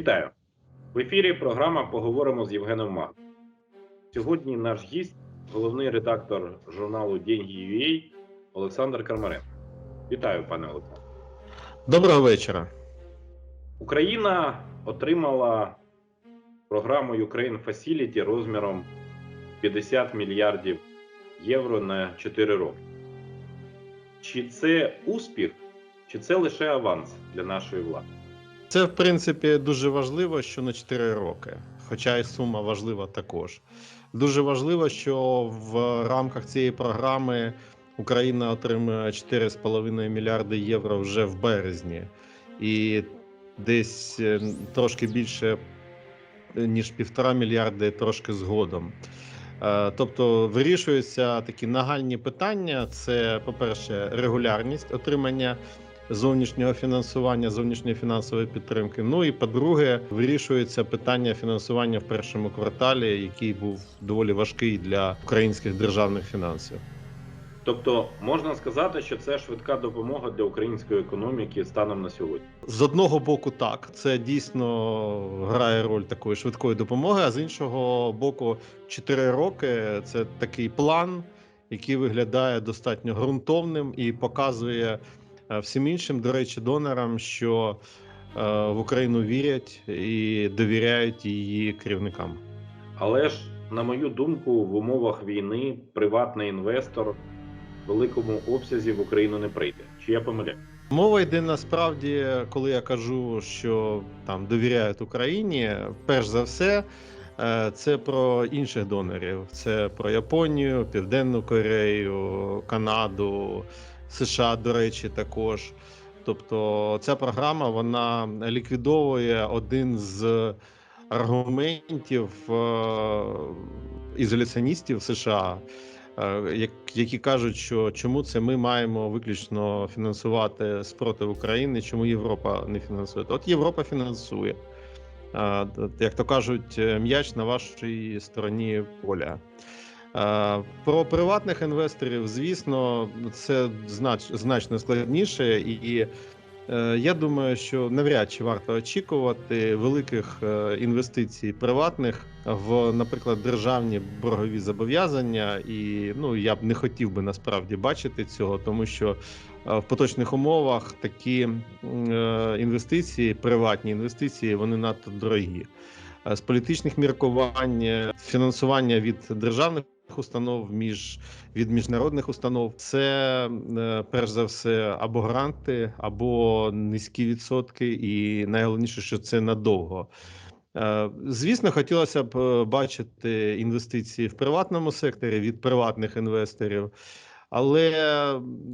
Вітаю! В ефірі програма Поговоримо з Євгеном Маг. Сьогодні наш гість, головний редактор журналу Деньги.UA Олександр Кармаренко. Вітаю, пане Олександре. Доброго вечора. Україна отримала програму Ukraine Facility розміром 50 мільярдів євро на 4 роки. Чи це успіх, чи це лише аванс для нашої влади? Це, в принципі, дуже важливо, що на 4 роки, хоча і сума важлива також. Дуже важливо, що в рамках цієї програми Україна отримує 4,5 мільярди євро вже в березні, і десь е, трошки більше ніж півтора мільярди трошки згодом. Е, Тобто вирішуються такі нагальні питання: це, по-перше, регулярність отримання зовнішнього фінансування, зовнішньої фінансової підтримки. Ну і по-друге, вирішується питання фінансування в першому кварталі, який був доволі важкий для українських державних фінансів. Тобто можна сказати, що це швидка допомога для української економіки станом на сьогодні. З одного боку, так це дійсно грає роль такої швидкої допомоги. А з іншого боку, 4 роки це такий план, який виглядає достатньо ґрунтовним і показує всім іншим, до речі, донорам, що е, в Україну вірять і довіряють її керівникам. Але ж, на мою думку, в умовах війни приватний інвестор в великому обсязі в Україну не прийде. Чи я помиляю? Мова йде насправді, коли я кажу, що там довіряють Україні, перш за все, е, це про інших донорів. Це про Японію, Південну Корею, Канаду, США, до речі, також. Тобто, ця програма вона ліквідовує один з аргументів е, ізоляціоністів США. е, які кажуть, що чому це ми маємо виключно фінансувати спротив України, чому Європа не фінансує? От Європа фінансує. Як то кажуть, е, м'яч на вашій стороні поля. Про приватних інвесторів, звісно, це знач, значно складніше, і, е, я думаю, що навряд чи варто очікувати великих е, інвестицій приватних в, наприклад, державні боргові зобов'язання. І ну я б не хотів би насправді бачити цього, тому що е, в поточних умовах такі інвестиції, приватні інвестиції, вони надто дорогі. З політичних міркувань фінансування від державних установ між від міжнародних установ це е, перш за все або гранти, або низькі відсотки, і найголовніше, що це надовго. Е, Звісно, хотілося б е, бачити інвестиції в приватному секторі від приватних інвесторів, але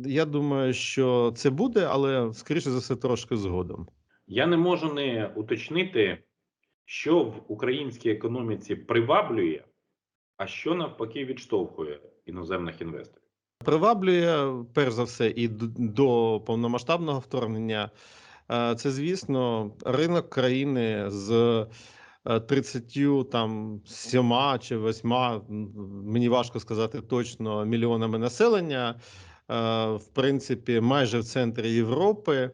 я думаю, що це буде, але скоріше за все трошки згодом. Я не можу не уточнити, що в українській економіці приваблює, а що навпаки відштовхує іноземних інвесторів. Приваблює перш за все і до повномасштабного вторгнення. Е, Це, звісно, ринок країни з е, 30 там 7 чи 8, мені важко сказати точно, мільйонами населення. е, В принципі, майже в центрі Європи. е,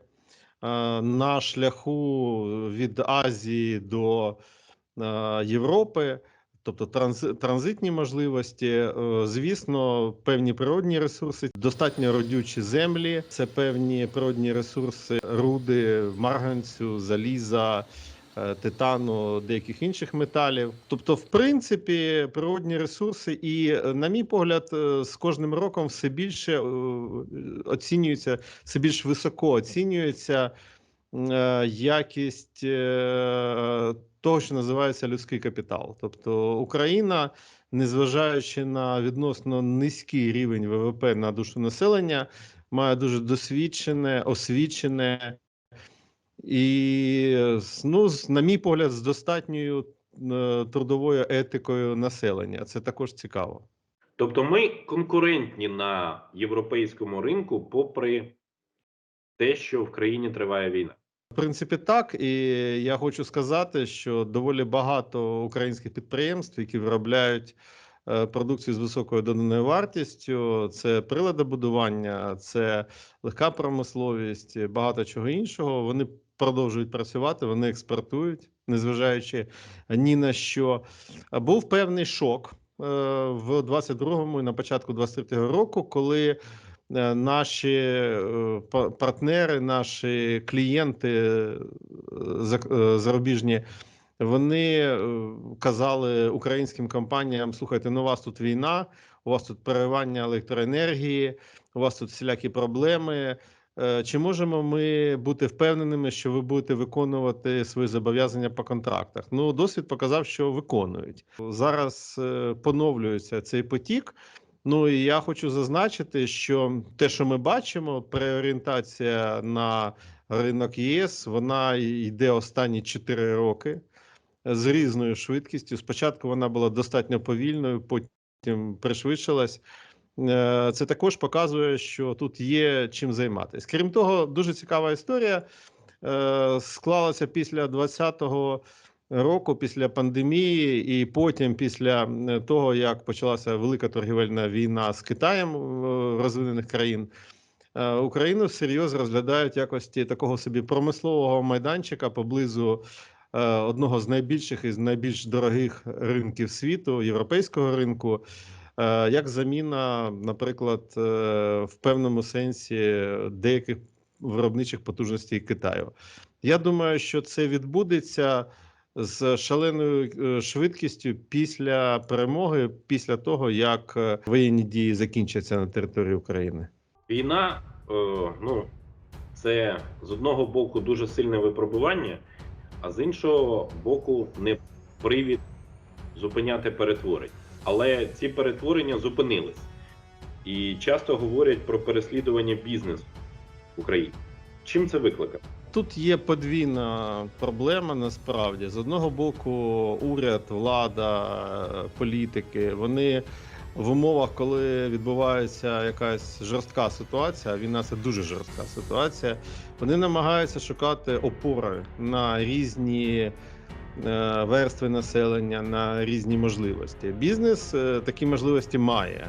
На шляху від Азії до е, Європи тобто транзи- транзитні можливості, е, звісно, певні природні ресурси, достатньо родючі землі, це певні природні ресурси, руди, марганцю, заліза. е, Титану, деяких інших металів, тобто, в принципі, природні ресурси, і, е, на мій погляд, з кожним роком все більше оцінюється, все більш високо оцінюється якість того, що називається людський капітал. Тобто Україна, незважаючи на відносно низький рівень ВВП на душу населення, має дуже досвідчене, освічене і, ну, на мій погляд, з достатньою е, трудовою етикою населення. Це також цікаво. Тобто ми конкурентні на європейському ринку, попри те, що в країні триває війна. В принципі, так, і я хочу сказати, що доволі багато українських підприємств, які виробляють е, продукцію з високою доданою вартістю, це приладобудування, це легка промисловість, багато чого іншого. Вони продовжують працювати, вони експортують, незважаючи ні на що. Був певний шок е, в 22-му і на початку 23-го року, коли наші е, партнери, наші клієнти е, за- е, зарубіжні. Вони е, казали українським компаніям: слухайте, ну у вас тут війна, у вас тут переривання електроенергії, у вас тут всілякі проблеми. Е, Чи можемо ми бути впевненими, що ви будете виконувати свої зобов'язання по контрактах? Ну, досвід показав, що виконують зараз. е, Поновлюється цей потік. Ну і я хочу зазначити, що те, що ми бачимо, переорієнтація на ринок ЄС, вона йде останні 4 роки з різною швидкістю. Спочатку вона була достатньо повільною, потім пришвидшилась. Е, Це також показує, що тут є чим займатися. Крім того, дуже цікава історія е, склалася після 2020 року, після пандемії, і потім після е, того, як почалася велика торгівельна війна з Китаєм е, розвинених країн. е, Україну всерйоз розглядають якості такого собі промислового майданчика поблизу одного з найбільших і з найбільш дорогих ринків світу, європейського ринку, як заміна, наприклад, в певному сенсі деяких виробничих потужностей Китаю. Я думаю, що це відбудеться з шаленою е, швидкістю після перемоги, після того як е, воєнні дії закінчаться на території України. Війна, е, ну, це з одного боку дуже сильне випробування, а з іншого боку, не привід зупиняти перетворення. Але ці перетворення зупинились. І часто говорять про переслідування бізнесу в Україні. Чим це викликано? Тут є подвійна проблема насправді. З одного боку, уряд, влада, політики, вони в умовах, коли відбувається якась жорстка ситуація, війна це дуже жорстка ситуація. Вони намагаються шукати опори на різні е, верстви населення, на різні можливості. Бізнес е, такі можливості має.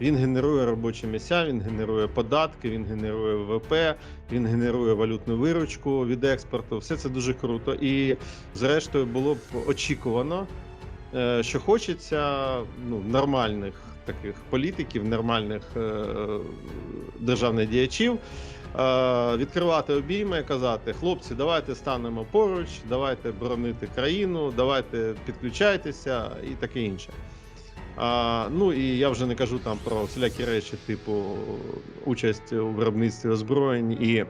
Він генерує робочі місця, він генерує податки, він генерує ВВП, він генерує валютну виручку від експорту. Все це дуже круто. І, зрештою, було б очікувано, е, що хочеться ну, нормальних таких політиків, нормальних е, державних діячів. е, Відкривати обійми казати: хлопці, давайте станемо поруч, давайте боронити країну, давайте підключайтеся і таке інше. А, ну і я вже не кажу там про всілякі речі, типу участь у виробництві озброєнь і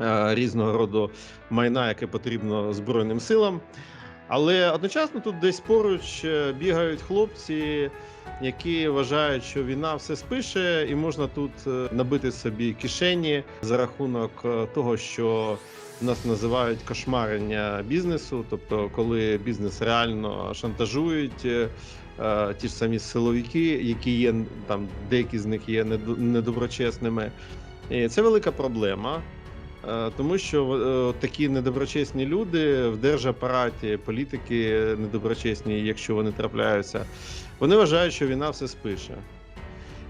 е, різного роду майна, яке потрібно Збройним силам. Але одночасно тут десь поруч е, бігають хлопці, які вважають, що війна все спише, і можна тут е, набити собі кишені за рахунок того, що нас називають кошмарення бізнесу, тобто коли бізнес реально шантажують. Е, ті ж самі силовики, які є там, деякі з них є недоброчесними. І це велика проблема, е, тому що е, такі недоброчесні люди в держапараті, політики недоброчесні, якщо вони трапляються, вони вважають, що війна все спише.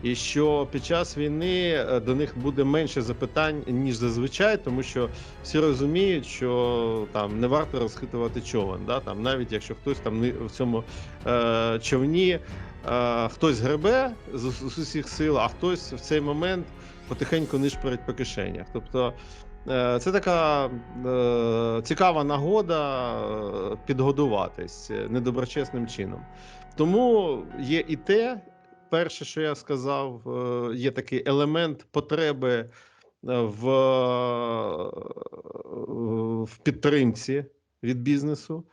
І що під час війни е, до них буде менше запитань, ніж зазвичай, тому що всі розуміють, що там не варто розхитувати човен. Да? Там, навіть якщо хтось там не- в цьому е, човні, е, хтось гребе з, з усіх сил, а хтось в цей момент потихеньку нишпорить по кишенях. Тобто е, це така е, цікава нагода е, підгодуватись недоброчесним чином. Тому є і те, перше, що я сказав, е, є такий елемент потреби е, в, в підтримці від бізнесу.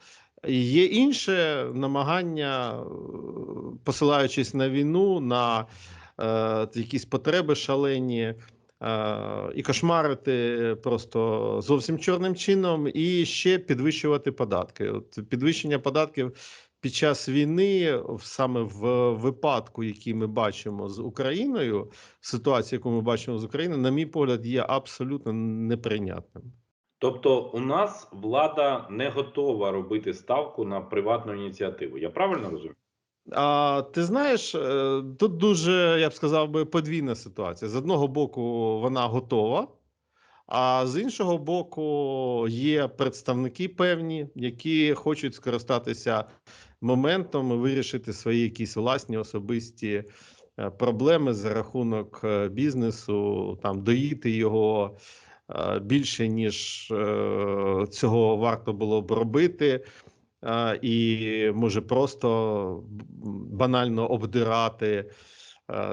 Є інше намагання, е, посилаючись на війну, на е, якісь потреби шалені, е, і кошмарити просто зовсім чорним чином, і ще підвищувати податки. От підвищення податків під час війни, саме в випадку, який ми бачимо з Україною, ситуацію, яку ми бачимо з Україною, на мій погляд, є абсолютно неприйнятним. Тобто, у нас влада не готова робити ставку на приватну ініціативу. Я правильно розумію? А ти знаєш, е, тут дуже я б сказав би подвійна ситуація. З одного боку, вона готова, А з іншого боку, є представники певні, які хочуть скористатися моментом вирішити свої якісь власні особисті е, проблеми за рахунок е, бізнесу, там доїти його е, більше ніж цього варто було б робити. І може просто банально обдирати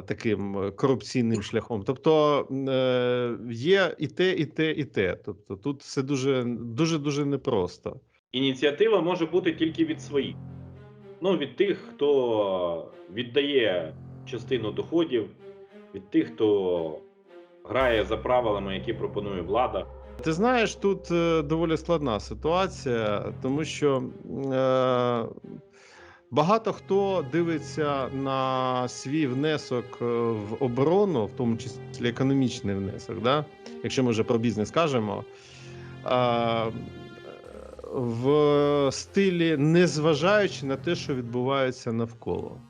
таким корупційним шляхом. Тобто є і те, і те, і те. Тобто тут все дуже дуже дуже непросто. Ініціатива може бути тільки від своїх. Ну, від тих, хто віддає частину доходів, від тих, хто грає за правилами, які пропонує влада. Ти знаєш, тут е, доволі складна ситуація, тому що е, багато хто дивиться на свій внесок е, в оборону, в тому числі економічний внесок, да? якщо ми вже про бізнес кажемо, е, в стилі незважаючи на те, що відбувається навколо.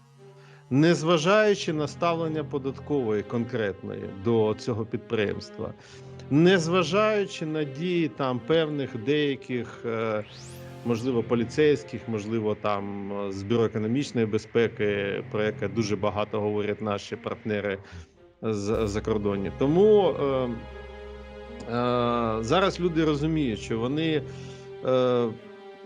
Незважаючи на ставлення податкової конкретної до цього підприємства, незважаючи на дії там певних деяких, е, можливо, поліцейських, можливо, там е, з бюро економічної безпеки, про яке дуже багато говорять наші партнери з закордонні. Тому е, е, зараз люди розуміють, що вони. Е,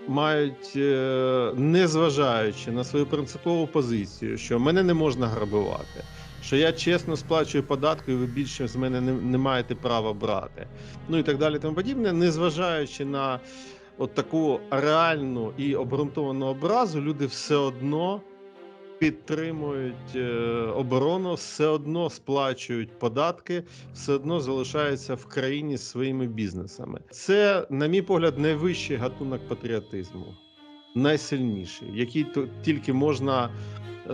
Мають, не незважаючи на свою принципову позицію, що мене не можна грабувати, що я чесно сплачую податки, і ви більше з мене не, не маєте права брати. Ну і так далі, тому подібне, незважаючи на от таку реальну і обґрунтовану образу, люди все одно підтримують е, оборону, все одно сплачують податки, все одно залишаються в країні своїми бізнесами. Це, на мій погляд, найвищий гатунок патріотизму, найсильніший, який то- тільки можна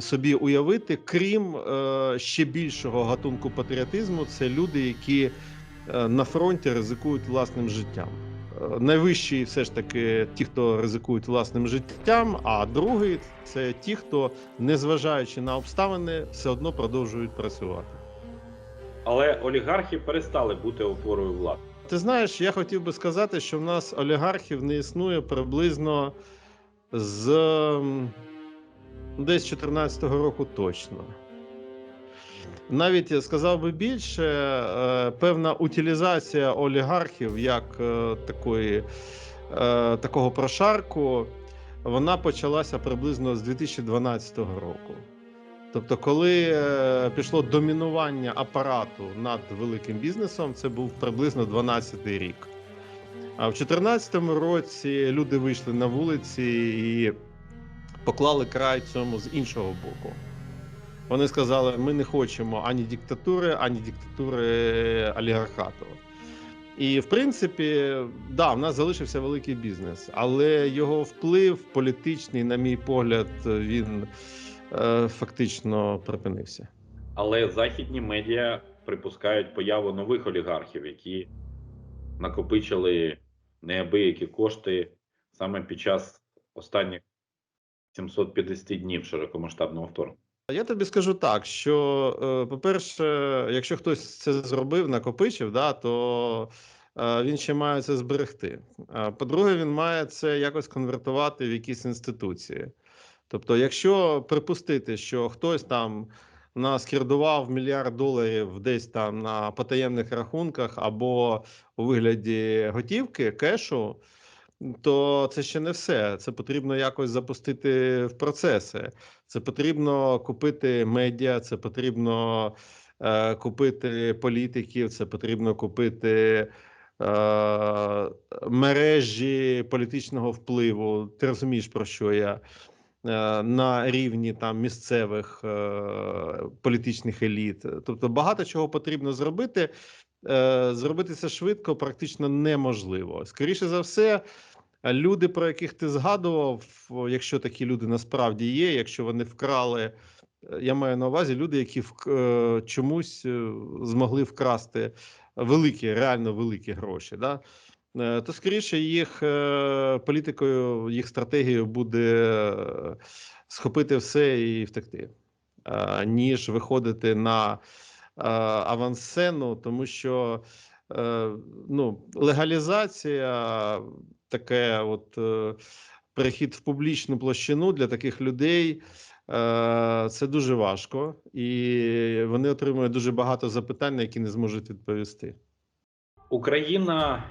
собі уявити, крім е, ще більшого гатунку патріотизму, це люди, які е, на фронті ризикують власним життям. Найвищий все ж таки ті, хто ризикують власним життям, а другий це ті, хто, незважаючи на обставини, все одно продовжують працювати. Але олігархи перестали бути опорою влади. Ти знаєш, я хотів би сказати, що в нас олігархів не існує приблизно з десь 14-го року точно. Навіть сказав би більше, е, певна утилізація олігархів як е, такої, е, такого прошарку, вона почалася приблизно з 2012 року. Тобто, коли пішло домінування апарату над великим бізнесом, це був приблизно 12-й рік. А в 2014 році люди вийшли на вулиці і поклали край цьому з іншого боку. Вони сказали: ми не хочемо ані диктатури, ані диктатури олігархату. І в принципі, да, в нас залишився великий бізнес, але його вплив політичний, на мій погляд, він е, фактично припинився. Але західні медіа припускають появу нових олігархів, які накопичили неабиякі кошти саме під час останніх 750 днів широкомасштабного вторгнення. Я тобі скажу так, що, е, по-перше, якщо хтось це зробив, накопичив, да, то е, він ще має це зберегти. А По-друге, він має це якось конвертувати в якісь інституції. Тобто, якщо припустити, що хтось там наскердував мільярд доларів десь там на потаємних рахунках або у вигляді готівки, кешу, то це ще не все. Це потрібно якось запустити в процеси. Це потрібно купити медіа, це потрібно е, купити політиків, це потрібно купити е, мережі політичного впливу. Ти розумієш, про що я? Е, На рівні там місцевих е, політичних еліт, тобто багато чого потрібно зробити. Е, Зробити це швидко практично неможливо. Скоріше за все, люди, про яких ти згадував, якщо такі люди насправді є, якщо вони вкрали, е, я маю на увазі люди, які вк- е, чомусь змогли вкрасти великі, реально великі гроші. Да? То скоріше їх політикою, їх стратегією буде схопити все і втекти, ніж виходити на авансцену, тому що е, ну, легалізація, таке от е, перехід в публічну площину для таких людей. е, Це дуже важко, і вони отримують дуже багато запитань, на які не зможуть відповісти. Україна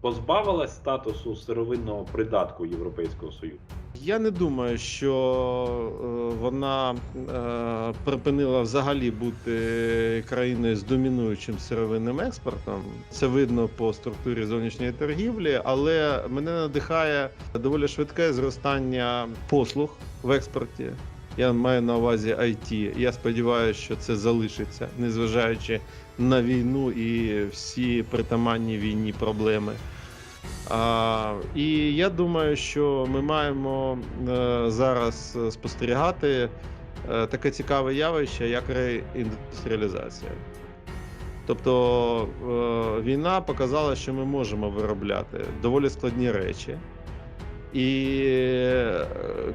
позбавилась статусу сировинного придатку Європейського Союзу. Я не думаю, що е, вона е, припинила взагалі бути країною з домінуючим сировинним експортом. Це видно по структурі зовнішньої торгівлі, але мене надихає доволі швидке зростання послуг в експорті. Я маю на увазі IT. Я сподіваюся, що це залишиться, незважаючи на війну і всі притаманні війні проблеми. А, і я думаю, що ми маємо е, зараз е, спостерігати е, таке цікаве явище, як реіндустріалізація. Тобто війна показала, що ми можемо виробляти доволі складні речі. І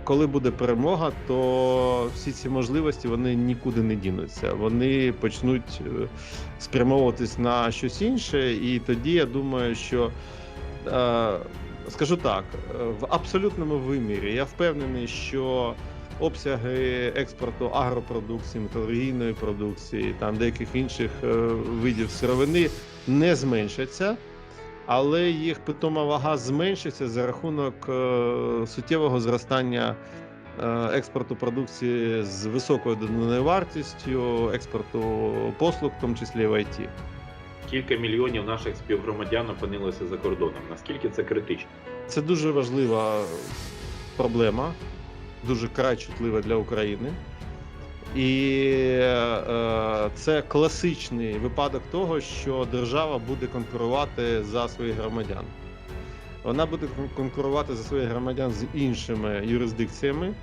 коли буде перемога, то всі ці можливості вони нікуди не дінуться. Вони почнуть спрямовуватись на щось інше, і тоді я думаю, що скажу так, е, в абсолютному вимірі я впевнений, що обсяги експорту агропродукції, металургійної продукції, там деяких інших е, видів сировини не зменшаться, але їх питома вага зменшиться за рахунок е, суттєвого зростання е, експорту продукції з високою доданою вартістю, експорту послуг, в тому числі в IT. Кілька мільйонів наших співгромадян опинилося за кордоном. Наскільки це критично? Це дуже важлива проблема, дуже край чутлива для України. І е, це класичний випадок того, що держава буде конкурувати за своїх громадян. Вона буде конкурувати за своїх громадян з іншими юрисдикціями,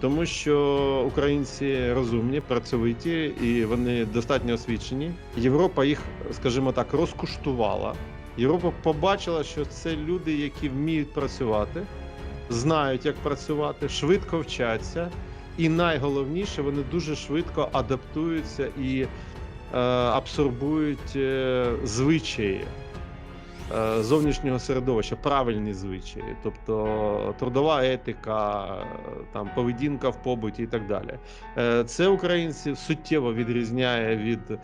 тому що українці розумні, працьовиті і вони достатньо освічені. Європа їх, скажімо так, розкуштувала. Європа побачила, що це люди, які вміють працювати, знають, як працювати, швидко вчаться, і найголовніше, вони дуже швидко адаптуються і е, абсорбують е, звичаї зовнішнього середовища, правильні звичаї, тобто трудова етика, е, там поведінка в побуті і так далі. Е, Це українців суттєво відрізняє від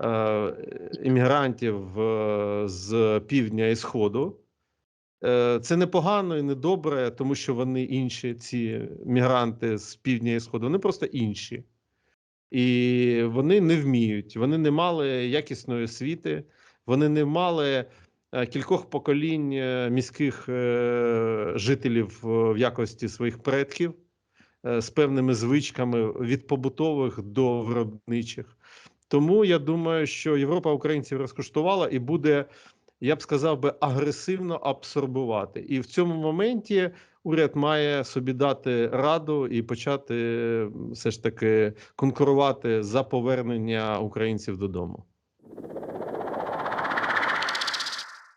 е, іммігрантів е, з півдня і сходу. Е, Це непогано і недобре, тому що вони інші, ці мігранти з півдня і сходу, вони просто інші. І вони не вміють, вони не мали якісної освіти, вони не мали е, кількох поколінь е, міських е, жителів е, в якості своїх предків е, з певними звичками від побутових до виробничих. Тому я думаю, що Європа українців розкуштувала і буде, я б сказав би, агресивно абсорбувати. І в цьому моменті уряд має собі дати раду і почати все ж таки конкурувати за повернення українців додому.